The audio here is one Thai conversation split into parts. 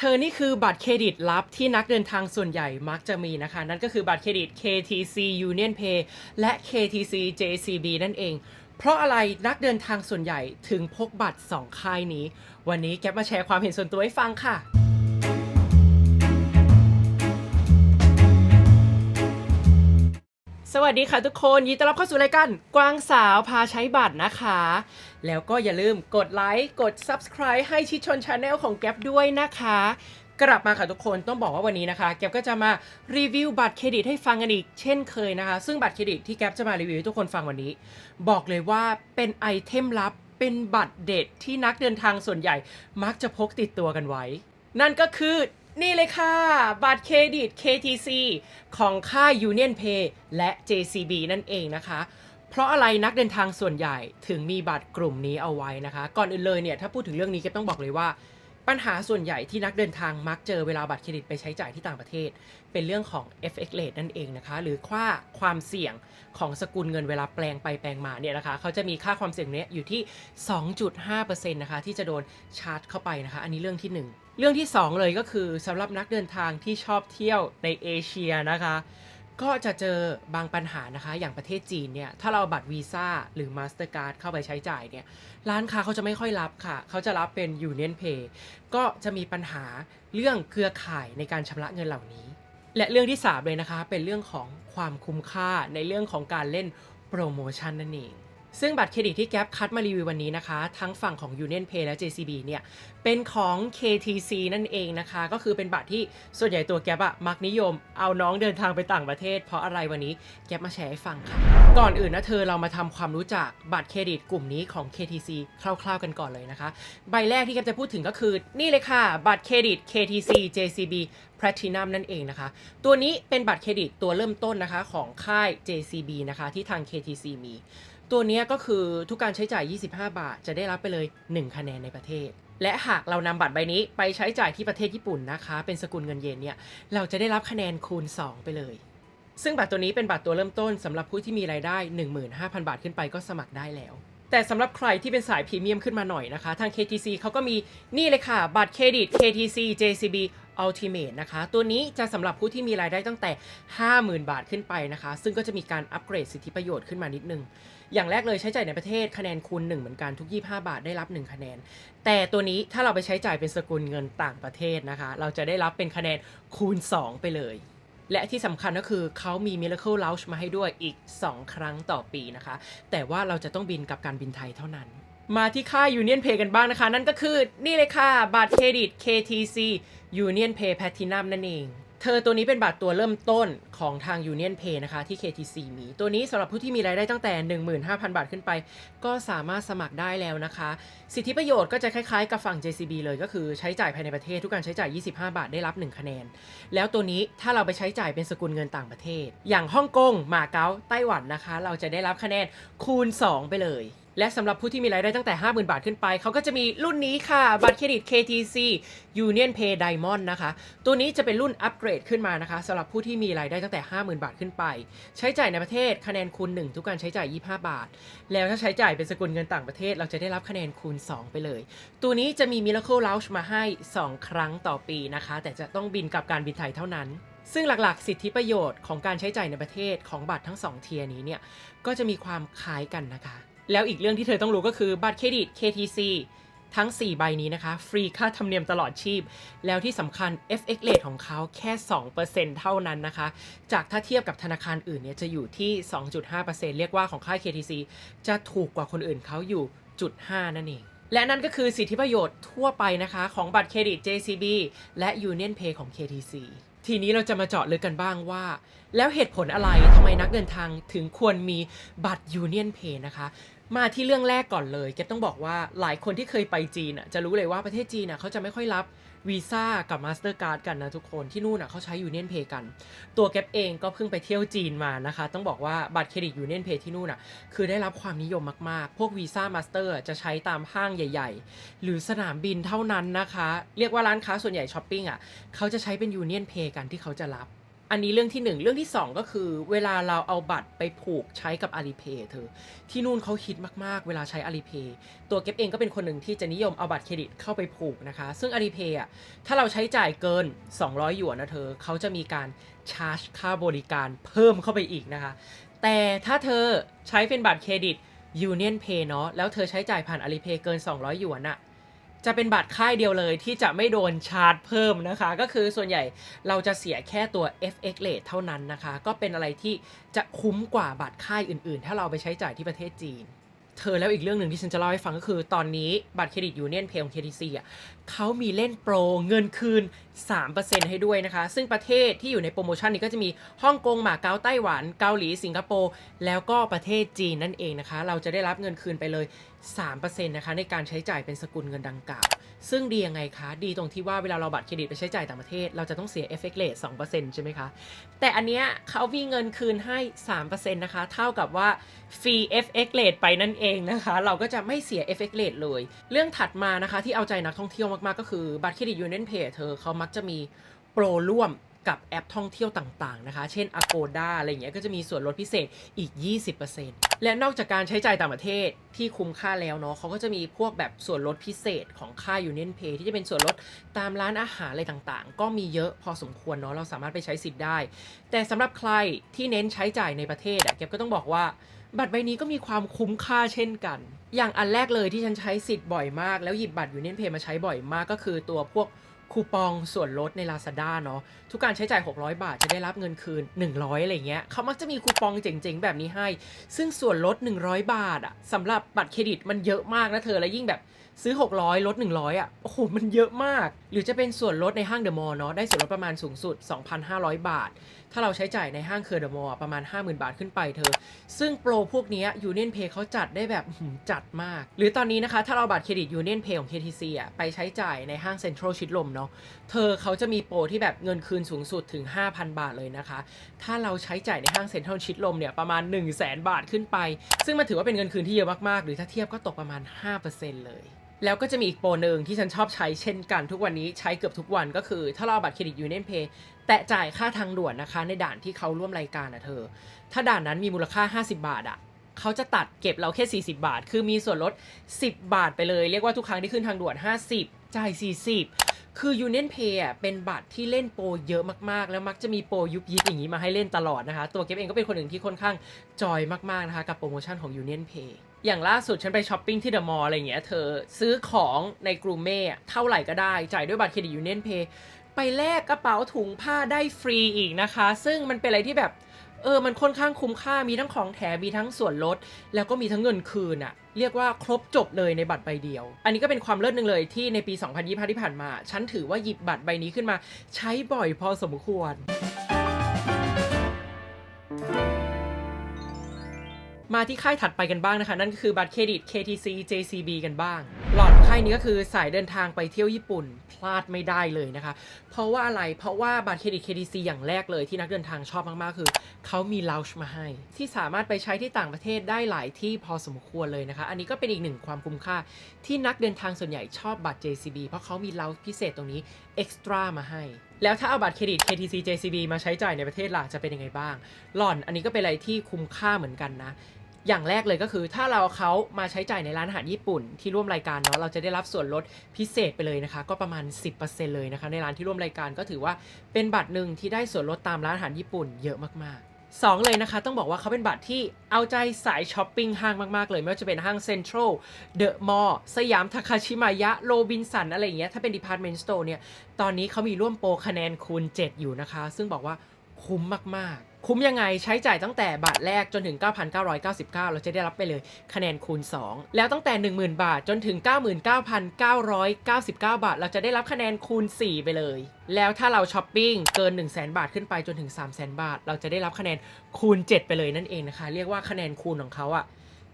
เธอนี่คือบัตรเครดิตลับที่นักเดินทางส่วนใหญ่มักจะมีนะคะ นั่นก็คือบัตรเครดิต KTC Union Pay และ KTC JCB นั่นเอง เพราะอะไรนักเดินทางส่วนใหญ่ถึงพกบัตร 2 ค่ายนี้ วันนี้แกปมาแชร์ความเห็นส่วนตัวให้ฟังค่ะ สวัสดีค่ะทุกคนยินดีต้อนรับเข้าสู่รายการกวางสาวพาใช้บัตรนะคะ แล้วก็อย่าลืมกดไลค์กด Subscribe ให้ชิดชนชาแนลของแก๊ปด้วยนะคะ กลับมาค่ะทุกคนต้องบอกว่าวันนี้นะคะ แก๊ปก็จะมารีวิวบัตรเครดิตให้ฟังกันอีกเช่นเคยนะคะ ซึ่งบัตรเครดิตที่แก๊ปจะมารีวิวให้ทุกคนฟังวันนี้ บอกเลยว่าเป็นไอเทมลับเป็นบัตรเด็ดที่นักเดินทางส่วนใหญ่ มักจะพกติดตัวกันไว้ นั่นก็คือ นี่เลยค่ะ บัตรเครดิต KTC ของค่าย Union Pay และ JCB นั่นเองนะคะ เพราะอะไรนักเดินทางส่วนใหญ่ถึงมีบัตรกลุ่มนี้เอาไว้นะคะ ก่อนอื่นเลยเนี่ย ถ้าพูดถึงเรื่องนี้ก็ต้องบอกเลยว่า ปัญหาส่วนใหญ่ที่นักเดินทางมักเจอเวลาบัตรเครดิตไปใช้จ่ายที่ต่างประเทศ เป็นเรื่องของ FX rate นั่นเองนะคะ หรือค่าความเสี่ยงของสกุลเงินเวลาแปลงไปแปลงมาเนี่ยนะคะเขาจะมีค่าความเสี่ยงเนี้ยอยู่ที่ 2.5%นะคะที่จะโดนชาร์จเข้าไปนะคะ อันนี้เรื่องที่หนึ่ง เรื่องที่ 2 เลยก็คือสำหรับนักเดินทางที่ชอบเที่ยวในเอเชียนะคะ ก็จะเจอบางปัญหานะคะ อย่างประเทศจีนเนี่ย ถ้าเราบัตรวีซ่าหรือ Mastercard เข้าไปใช้จ่ายเนี่ย ร้านค้าเขาจะไม่ค่อยรับค่ะ เขาจะรับเป็น Union Pay ก็จะมีปัญหาเรื่องเครือข่ายในการชำระเงินเหล่านี้ และเรื่องที่ 3 เลยนะคะ เป็นเรื่องของความคุ้มค่าในเรื่องของการเล่นโปรโมชั่นนั่นเอง ซึ่งบัตรเครดิตที่แก๊ปคัดมารีวิววันนี้นะคะ ทั้งฝั่งของ Union Pay และ JCB เนี่ย เป็นของ KTC นั่นเองนะคะ ก็คือเป็นบัตรที่ส่วนใหญ่ตัวแก๊ปอะมักนิยม เอาน้องเดินทางไปต่างประเทศ เพราะอะไรวันนี้แก๊ปมาแชร์ให้ฟังค่ะ ก่อนอื่นนะเธอเรามาทำความรู้จักบัตรเครดิตกลุ่มนี้ของ KTC คร่าวๆกันก่อนเลยนะคะ ใบแรกที่แก๊ปจะพูดถึงก็คือ นี่เลยค่ะ บัตรเครดิต KTC JCB Platinum นั่นเองนะคะ ตัวนี้เป็นบัตรเครดิตตัวเริ่มต้นนะคะของค่าย JCB นะคะที่ทาง KTC มี ตัวนี้ก็คือทุกการใช้จ่าย 25 บาท จะได้รับไปเลย 1 คะแนนในประเทศ และหากเรานำบัตรใบนี้ไปใช้จ่ายที่ประเทศญี่ปุ่นนะคะ เป็นสกุลเงินเยนเนี่ย เราจะได้รับคะแนนคูณ 2 ไปเลย ซึ่งบัตรตัวนี้เป็นบัตรตัวเริ่มต้นสำหรับผู้ที่มีรายได้ 15,000 บาทขึ้นไปก็สมัครได้แล้ว แต่สำหรับใครที่เป็นสายพรีเมียมขึ้นมาหน่อยนะคะ ทาง KTC เขาก็มีนี่เลยค่ะ บัตรเครดิต KTC JCB Ultimate นะคะ ตัวนี้จะสำหรับผู้ที่มีรายได้ตั้งแต่ 50,000 บาทขึ้นไปนะคะ ซึ่งก็จะมีการอัปเกรดสิทธิประโยชน์ขึ้นมานิดนึง อย่างแรกเลยใช้จ่ายในประเทศคะแนนคูณ1เหมือนกันทุก 25 บาทได้รับ 1 คะแนน แต่ตัวนี้ถ้าเราไปใช้จ่ายเป็นสกุลเงินต่างประเทศนะคะ เราจะได้รับเป็นคะแนนคูณ 2 ไปเลย และที่สำคัญก็คือเขามี Miracle Lounge มาให้ด้วยอีก 2 ครั้งต่อปีนะคะ แต่ว่าเราจะต้องบินกับการบินไทยเท่านั้น มาที่ค่าย Union Pay กันบ้างนะคะ นั่นก็คือนี่เลยค่ะ บัตรเครดิต KTC Union Pay Platinum นั่นเอง เธอตัวนี้เป็นบัตรตัวเริ่มต้นของทาง Union Pay นะคะ ที่ KTC มี ตัวนี้สำหรับผู้ที่มีรายได้ตั้งแต่ 15,000 บาทขึ้นไป ก็สามารถสมัครได้แล้วนะคะ สิทธิประโยชน์ก็จะคล้ายๆ กับฝั่ง JCB เลยก็คือใช้จ่ายภายในประเทศทุกการใช้จ่าย 25 บาทได้รับ 1 คะแนน แล้วตัวนี้ถ้าเราไปใช้จ่ายเป็นสกุลเงินต่างประเทศ อย่างฮ่องกงมาเก๊าไต้หวันนะคะ เราจะได้รับคะแนนคูณ 2 ไปเลย และสำหรับผู้ที่มีรายได้ตั้งแต่ 50,000 บาทขึ้นไป เขาก็จะมีรุ่นนี้ค่ะ บัตรเครดิต KTC Union Pay Diamond นะคะ ตัวนี้จะเป็นรุ่นอัปเกรดขึ้นมานะคะสำหรับผู้ที่มีรายได้ตั้งแต่ 50,000 บาทขึ้นไป ใช้จ่ายในประเทศคะแนนคูณ 1 ทุกการใช้จ่าย 25 บาท แล้วถ้าใช้จ่ายเป็นสกุลเงินต่างประเทศ เราจะได้รับคะแนนคูณ 2 ไปเลย ตัวนี้จะมี Miracle Launch มาให้ 2 ครั้งต่อปีนะคะ แต่จะต้องบินกับการบินไทยเท่านั้นซึ่งหลักๆ สิทธิประโยชน์ของการใช้จ่ายในประเทศของบัตรทั้ง 2 เทียนี้เนี่ย ก็จะมีความคล้ายกันนะคะ แล้วอีกเรื่องที่เธอต้องรู้ก็คือบัตรเครดิต KTC ทั้ง 4 ใบนี้นะคะ ฟรีค่าธรรมเนียมตลอดชีพ แล้วที่สำคัญ FX rate ของเขาแค่ 2%เท่านั้นนะคะ จากถ้าเทียบกับธนาคารอื่นเนี่ยจะอยู่ที่ 2.5%เรียกว่าของค่าย KTC จะถูกกว่าคนอื่นเขาอยู่จุด5นั่นเอง และนั่นก็คือสิทธิประโยชน์ทั่วไปนะคะ ของบัตรเครดิต JCB และ Union Pay ของ KTC ทีนี้เราจะมาเจาะลึกกันบ้างว่า แล้วเหตุผลอะไรทำไมนักเดินทางถึงควรมีบัตร Union Pay นะคะ มาที่เรื่องแรกก่อนเลยเก็บต้องบอกว่าหลายคนที่เคยไปจีนอะจะรู้เลยว่าประเทศจีนอะเขาจะไม่ค่อยรับวีซ่ากับ Mastercard กันนะทุกคนที่นู่นอะเขาใช้ Union Pay กัน ตัวแก๊ปเองก็เพิ่งไปเที่ยวจีนมานะคะ ต้องบอกว่าบัตรเครดิต Union Pay ที่นู่นอะคือได้รับความนิยมมากๆ พวกวีซ่ามาสเตอร์จะใช้ตามห้างใหญ่ ๆ หรือสนามบินเท่านั้นนะคะ เรียกว่าร้านค้าส่วนใหญ่ช้อปปิ้งอะเขาจะใช้เป็น Union Pay กันที่เขาจะรับ อันนี้เรื่องที่หนึ่งเรื่องที่สองก็คือ เวลาเราเอาบัตรไปผูกใช้กับ Alipay เธอ ที่นู่นเขาคิดมากๆ เวลาใช้ Alipay ตัวเก็บเองก็เป็นคนหนึ่งที่จะนิยมเอาบัตรเครดิตเข้าไปผูกนะคะ ซึ่ง Alipay อะถ้าเราใช้จ่ายเกิน 200 หยวนนะเธอเขาจะมีการชาร์จค่าบริการเพิ่มเข้าไปอีกนะคะ แต่ถ้าเธอใช้เป็นบัตรเครดิต Union Pay เนาะแล้วเธอใช้จ่ายผ่าน Alipay เกิน 200 หยวนอะ จะเป็นบัตรค่ายเดียวเลยที่จะไม่โดนชาร์จเพิ่มนะคะ ก็คือส่วนใหญ่เราจะเสียแค่ตัว FX rate เท่านั้นนะคะ ก็เป็นอะไรที่จะคุ้มกว่าบัตรค่ายอื่นๆ ถ้าเราไปใช้จ่ายที่ประเทศจีนเธอแล้วอีกเรื่องหนึ่งที่ฉันจะเล่าให้ฟังก็คือตอนนี้บัตรเครดิตยูเนียนเพย์ของ KTC อะ เขามีเล่นโปรเงินคืน 3%ให้ด้วยนะคะ ซึ่งประเทศที่อยู่ในโปรโมชั่นนี้ก็จะมีฮ่องกงหมาเก๊าไต้หวัน เกาหลีสิงคโปร์แล้วก็ประเทศจีนนั่นเองนะคะ เราจะได้รับเงินคืนไปเลย 3%นะคะในการใช้จ่ายเป็นสกุลเงินดังกล่าว ซึ่งดียังไงคะ ดีตรงที่ว่าเวลาเราบัตรเครดิตไปใช้จ่ายต่างประเทศ เราจะต้องเสีย FX rate 2%ใช่ไหมคะ แต่อันเนี้ยเขามีเงินคืนให้ 3%นะคะ เท่ากับว่าฟรี FX rate ไปนั่นเองนะคะ เราก็จะไม่เสีย FX rate เลย เรื่องถัดมานะคะที่เอาใจนักท่องเที่ยวมากๆก็คือบัตรเครดิตยูเนียนเพย์เธอเขามักจะมีโปรร่วม กับแอปท่องเที่ยวต่างๆนะคะ เช่น Agoda อะไรเงี้ยก็จะมีส่วนลดพิเศษอีก 20%และนอกจากการใช้จ่ายต่างประเทศที่คุ้มค่าแล้วเนาะเขาก็จะมีพวกแบบส่วนลดพิเศษของค่า Union Pay ที่จะเป็นส่วนลดตามร้านอาหารอะไรต่างๆ ก็มีเยอะพอสมควรเนาะเราสามารถไปใช้สิทธิ์ได้ แต่สำหรับใครที่เน้นใช้จ่ายในประเทศอะเก็บก็ต้องบอกว่าบัตรใบนี้ก็มีความคุ้มค่าเช่นกัน อย่างอันแรกเลยที่ฉันใช้สิทธิ์บ่อยมาก แล้วหยิบบัตรยูเนียนเพย์มาใช้บ่อยมากก็คือตัวพวก คูปองส่วนลดใน Lazada เนาะทุกการใช้จ่าย 600 บาทจะได้รับเงินคืน 100 อะไรเงี้ยเขามักจะมีคูปองเจ๋งๆ แบบนี้ให้ ซึ่งส่วนลด 100 บาทอะสำหรับบัตรเครดิตมันเยอะมากนะเธอและยิ่งแบบ ซื้อ 600 ลด 100 อะ โอ้โห มันเยอะมาก หรือจะเป็นส่วนลดในห้างเดอะมอลล์เนาะ ได้ส่วนลดประมาณสูงสุด 2,500 บาท ถ้าเราใช้จ่ายในห้างเคอร์เดอะมอลล์ประมาณ 50,000 บาทขึ้นไปเธอ ซึ่งโปรพวกนี้ยูเนียนเพย์เขาจัดได้แบบจัดมาก หรือตอนนี้นะคะ ถ้าเราบัตรเครดิตยูเนียนเพย์ของ KTC อะ ไปใช้จ่ายในห้างเซ็นทรัลชิดลมเนาะ เธอเขาจะมีโปรที่แบบเงินคืนสูงสุดถึง 5,000 บาทเลยนะคะ ถ้าเราใช้จ่ายในห้างเซ็นทรัลชิดลมเนี่ยประมาณ 1 0 0 0 0แบาทขึ้นไป ซึ่งมันถือว่าเป็นเงินคืนที่เยอะมากๆ หรือถ้าเทียบก็ตกประมาณ 5%เลย แล้วก็จะมีอีกโปรหนึ่งที่ฉันชอบใช้เช่นกันทุกวันนี้ใช้เกือบทุกวันก็คือ ถ้าเราบัตรเครดิตยูเนียนเพย์แตะจ่ายค่าทางด่วนนะคะ ในด่านที่เขาร่วมรายการนะเธอ ถ้าด่านนั้นมีมูลค่า 50 บาทอะเขาจะตัดเก็บเราแค่ 40 บาท คือมีส่วนลด 10 บาทไปเลย เรียกว่าทุกครั้งที่ขึ้นทางด่วน 50 จ่าย 40 คือ Union Pay อะเป็นบัตรที่เล่นโปรเยอะมากๆ แล้วมักจะมีโปรยุบยิบอย่างนี้มาให้เล่นตลอดนะคะ ตัวเก็บเองก็เป็นคนหนึ่งที่ค่อนข้างจอยมากๆนะคะกับโปรโมชั่นของ Union Pay อย่างล่าสุดฉันไปช้อปปิ้งที่เดอะมอลล์อะไรเงี้ยเธอซื้อของในกรูเม่เท่าไหร่ก็ได้ จ่ายด้วยบัตรเครดิต Union Pay ไปแลกกระเป๋าถุงผ้าได้ฟรีอีกนะคะ ซึ่งมันเป็นอะไรที่แบบเออมันค่อนข้างคุ้มค่ามีทั้งของแถมมีทั้งส่วนลด แล้วก็มีทั้งเงินคืนอะเรียกว่าครบจบเลยในบัตรใบเดียว อันนี้ก็เป็นความเลิศหนึ่งเลยที่ในปี 2025 ที่ผ่านมา ฉันถือว่าหยิบบัตรใบนี้ขึ้นมา ใช้บ่อยพอสมควร มาที่ค่ายถัดไปกันบ้างนะคะ นั่นก็คือบัตรเครดิต KTC JCB กันบ้างหลอด นี้ก็คือสายเดินทางไปเที่ยวญี่ปุ่นพลาดไม่ได้เลยนะคะ เพราะว่าอะไรเพราะว่าบัตรเครดิต KTC อย่างแรกเลยที่นักเดินทางชอบมากๆ คือเขามี lounge มาให้ ที่สามารถไปใช้ที่ต่างประเทศได้หลายที่พอสมควรเลยนะคะ อันนี้ก็เป็นอีกหนึ่งความคุ้มค่า ที่นักเดินทางส่วนใหญ่ชอบบัตร JCB เพราะเขามี lounge พิเศษตรงนี้ extra มาให้แล้วถ้าเอาบัตรเครดิต KTC JCB มาใช้จ่ายในประเทศล่ะจะเป็นยังไงบ้าง หล่อนอันนี้ก็เป็นอะไรที่คุ้มค่าเหมือนกันนะ อย่างแรกเลยก็คือ ถ้าเราเขามาใช้จ่ายในร้านอาหารญี่ปุ่นที่ร่วมรายการเนาะเราจะได้รับส่วนลดพิเศษไปเลยนะคะ ก็ประมาณ 10%เลยนะคะ ในร้านที่ร่วมรายการก็ถือว่าเป็นบัตรหนึ่งที่ได้ส่วนลดตามร้านอาหารญี่ปุ่นเยอะมากๆ2เลยนะคะ ต้องบอกว่าเขาเป็นบัตรที่เอาใจสายช้อปปิ้งห้างมาก ๆ เลย ไม่ว่าจะเป็นห้างเซ็นทรัลเดอะมอลล์สยามทาคาชิมายะโรบินสันอะไรอย่างเงี้ยถ้าเป็น Department Store เนี่ย ตอนนี้เขามีร่วมโปรคะแนนคูณ 7 อยู่นะคะ ซึ่งบอกว่าคุ้มมาก ๆ คุ้มยังไงใช้จ่ายตั้งแต่บาทแรกจนถึง 9,999 เราจะได้รับไปเลยคะแนนคูณ 2 แล้วตั้งแต่ 10,000 บาทจนถึง 99,999 บาท เราจะได้รับคะแนนคูณ 4 ไปเลย แล้วถ้าเราช้อปปิ้งเกิน 100,000 บาทขึ้นไปจนถึง 300,000 บาท เราจะได้รับคะแนนคูณ 7 ไปเลยนั่นเองนะคะ เรียกว่าคะแนนคูณของเขาอะ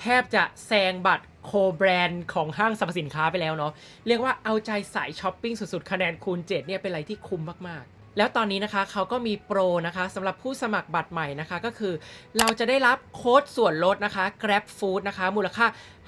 แทบจะแซงบัตรโคแบรนด์ของห้างสรรพสินค้าไปแล้วเนาะเรียกว่าเอาใจสายช้อปปิ้งสุดๆคะแนนคูณ 7 เนี่ยเป็นอะไรที่คุ้มมากๆ แล้วตอนนี้นะคะเขาก็มีโปรนะคะสำหรับผู้สมัครบัตรใหม่นะคะก็คือ เราจะได้รับโค้ดส่วนลดนะคะ Grab Food นะคะ มูลค่า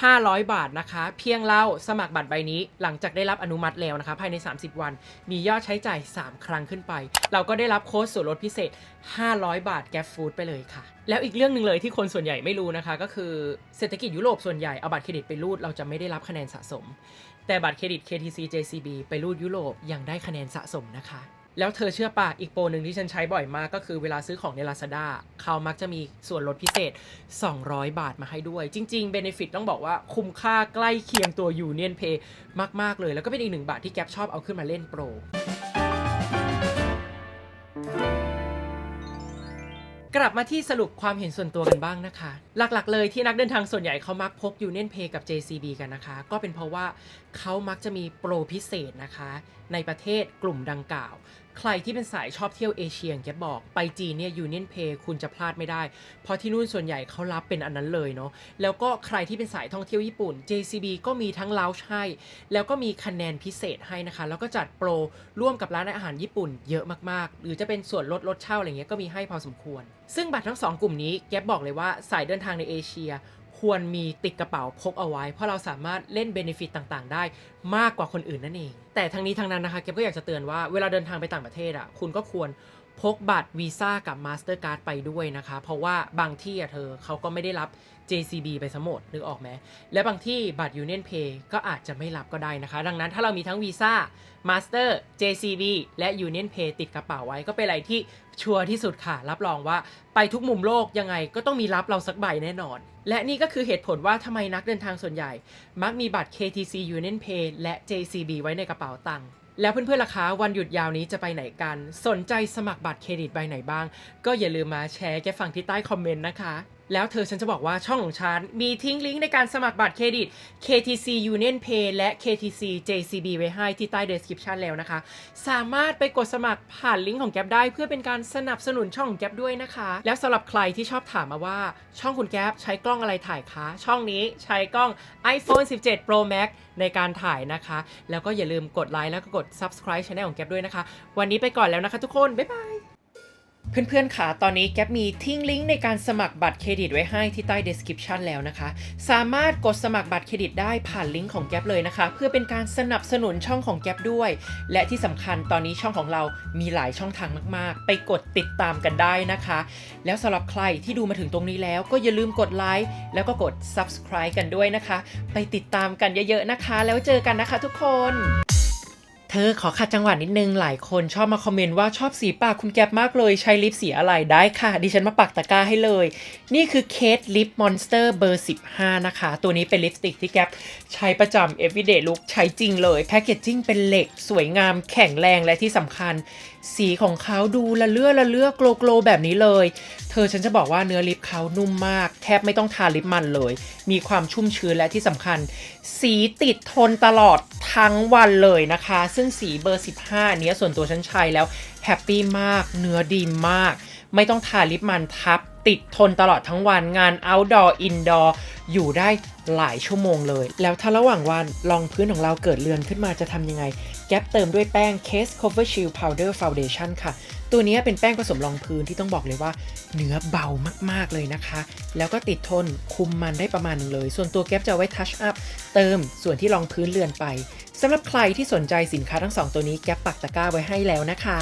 500 บาทนะคะ เพียงเราสมัครบัตรใบนี้ หลังจากได้รับอนุมัติแล้วนะคะ ภายใน 30 วัน มียอดใช้จ่าย 3 ครั้งขึ้นไป เราก็ได้รับโค้ดส่วนลดพิเศษ 500 บาท Grab Food ไปเลยค่ะ แล้วอีกเรื่องหนึ่งเลยที่คนส่วนใหญ่ไม่รู้นะคะ ก็คือเศรษฐกิจยุโรปส่วนใหญ่เอาบัตรเครดิตไปรูดเราจะไม่ได้รับคะแนนสะสม แต่บัตรเครดิต KTC JCB ไปรูดยุโรปยังได้คะแนนสะสมนะคะ แล้วเธอเชื่อป่ะ อีกโปรหนึ่งที่ฉันใช้บ่อยมากก็คือเวลาซื้อของใน Lazada เขามักจะมีส่วนลดพิเศษ 200 บาทมาให้ด้วย จริงๆ Benefit ต้องบอกว่าคุ้มค่าใกล้เคียงตัว Union Pay มาก ๆ เลย แล้วก็เป็นอีกหนึ่งบาทที่แก๊ปชอบเอาขึ้นมาเล่นโปรกลับมาที่สรุปความเห็นส่วนตัวกันบ้างนะคะ หลักๆ เลยที่นักเดินทางส่วนใหญ่เขามักพก Union Pay กับ JCB กันนะคะ ก็เป็นเพราะว่าเขามักจะมีโปรพิเศษนะคะ ในประเทศกลุ่มดังกล่าว ใครที่เป็นสายชอบเที่ยวเอเชียอย่างแกบอกไปจีนเนี่ย Union Pay คุณจะพลาดไม่ได้ เพราะที่นู่นส่วนใหญ่เขารับเป็นอันนั้นเลยเนาะแล้วก็ใครที่เป็นสายท่องเที่ยวญี่ปุ่น JCB ก็มีทั้งลาวให้ แล้วก็มีคะแนนพิเศษให้นะคะ แล้วก็จัดโปรร่วมกับร้านอาหารญี่ปุ่นเยอะมากๆ หรือจะเป็นส่วนลดลดเช่าอะไรเงี้ยก็มีให้พอสมควร ซึ่งบัตรทั้งสองกลุ่มนี้แก๊บบอกเลยว่าสายเดินทางในเอเชีย ควรมีติดกระเป๋าพกเอาไว้ เพราะเราสามารถเล่นเบนฟิตต่างๆ ได้มากกว่าคนอื่นนั่นเอง แต่ทั้งนี้ทั้งนั้นนะคะเก็บก็อยากจะเตือนว่าเวลาเดินทางไปต่างประเทศอะคุณก็ควร พกบัตรวีซ่ากับ Mastercard ไปด้วยนะคะ เพราะว่าบางที่อะเธอเขาก็ไม่ได้รับ JCB ไปสมดนึกออกไหมและบางที่บัตร Union Pay ก็อาจจะไม่รับก็ได้นะคะ ดังนั้นถ้าเรามีทั้งวีซ่า Master JCB และ Union Pay ติดกระเป๋าไว้ก็เป็นอะไรที่ชัวร์ที่สุดค่ะ รับรองว่าไปทุกมุมโลกยังไงก็ต้องมีรับเราสักใบแน่นอน และนี่ก็คือเหตุผลว่าทำไมนักเดินทางส่วนใหญ่ มักมีบัตร KTC Union Pay และ JCB ไว้ในกระเป๋าตังค์ แล้วเพื่อนๆล่ะคะวันหยุดยาวนี้จะไปไหนกัน สนใจสมัครบัตรเครดิตใบไหนบ้าง ก็อย่าลืมมาแชร์แกฟังที่ใต้คอมเมนต์นะคะ แล้วเธอฉันจะบอกว่าช่องของฉันมีทิ้งลิงก์ในการสมัครบัตรเครดิต KTC Union Pay และ KTC JCB ไว้ให้ที่ใต้ description แล้วนะคะ สามารถไปกดสมัครผ่านลิงก์ของแก๊ปได้เพื่อเป็นการสนับสนุนช่องของแก๊ปด้วยนะคะ แล้วสำหรับใครที่ชอบถามมาว่าช่องคุณแก๊ปใช้กล้องอะไรถ่ายคะ ช่องนี้ใช้กล้อง iPhone 17 Pro Max ในการถ่ายนะคะ แล้วก็อย่าลืมกดไลค์แล้วก็กด subscribe channel ของแก๊ปด้วยนะคะ วันนี้ไปก่อนแล้วนะคะทุกคน บ๊ายบาย เพื่อนๆค่ะ ตอนนี้แก๊ปมีทิ้งลิงก์ในการสมัครบัตรเครดิตไว้ให้ที่ใต้ description แล้วนะคะ สามารถกดสมัครบัตรเครดิตได้ผ่านลิงก์ของแก๊ปเลยนะคะ เพื่อเป็นการสนับสนุนช่องของแก๊ปด้วย และที่สำคัญตอนนี้ช่องของเรามีหลายช่องทางมากๆ ไปกดติดตามกันได้นะคะ แล้วสำหรับใครที่ดูมาถึงตรงนี้แล้วก็อย่าลืมกดไลค์แล้วก็กด subscribe กันด้วยนะคะ ไปติดตามกันเยอะๆนะคะ แล้วเจอกันนะคะทุกคน เธอขอขัดจังหวะนิดนึง หลายคนชอบมาคอมเมนต์ว่าชอบสีปากคุณแก๊ปมากเลย ใช้ลิปสีอะไรได้ค่ะ ดิฉันมาปักตะกร้าให้เลย นี่คือเคสลิปมอนสเตอร์เบอร์ 15 นะคะ ตัวนี้เป็นลิปสติกที่แก๊ปใช้ประจำ everyday look ใช้จริงเลย แพคเกจจิ้งเป็นเหล็ก สวยงามแข็งแรงและที่สำคัญ สีของเขาดูละเลือละเลือโกลโกลแบบนี้เลย เธอฉันจะบอกว่าเนื้อลิปเขานุ่มมาก แทบไม่ต้องทาลิปมันเลย มีความชุ่มชื้นและที่สำคัญ สีติดทนตลอดทั้งวันเลยนะคะซึ่งสีเบอร์ 15 เนี้ยส่วนตัวฉันใช้แล้วแฮปปี้มาก เนื้อดีมาก ไม่ต้องทาลิปมันทับ ติดทนตลอดทั้งวันงาน outdoor indoor อยู่ได้หลายชั่วโมงเลย แล้วถ้าระหว่างวันรองพื้นของเราเกิดเลือนขึ้นมาจะทำยังไง แก๊ปเติมด้วยแป้ง Case Cover Shield Powder Foundation ค่ะ ตัวนี้เป็นแป้งผสมรองพื้นที่ต้องบอกเลยว่า เนื้อเบามากๆเลยนะคะ แล้วก็ติดทนคุมมันได้ประมาณหนึงเลย ส่วนตัวแก๊ปจะเอาไว้ทัชอัพเติมส่วนที่รองพื้นเลือนไป สำหรับใครที่สนใจสินค้าทั้งสองตัวนี้แก๊ปปักตะกร้าไว้ให้แล้วนะคะ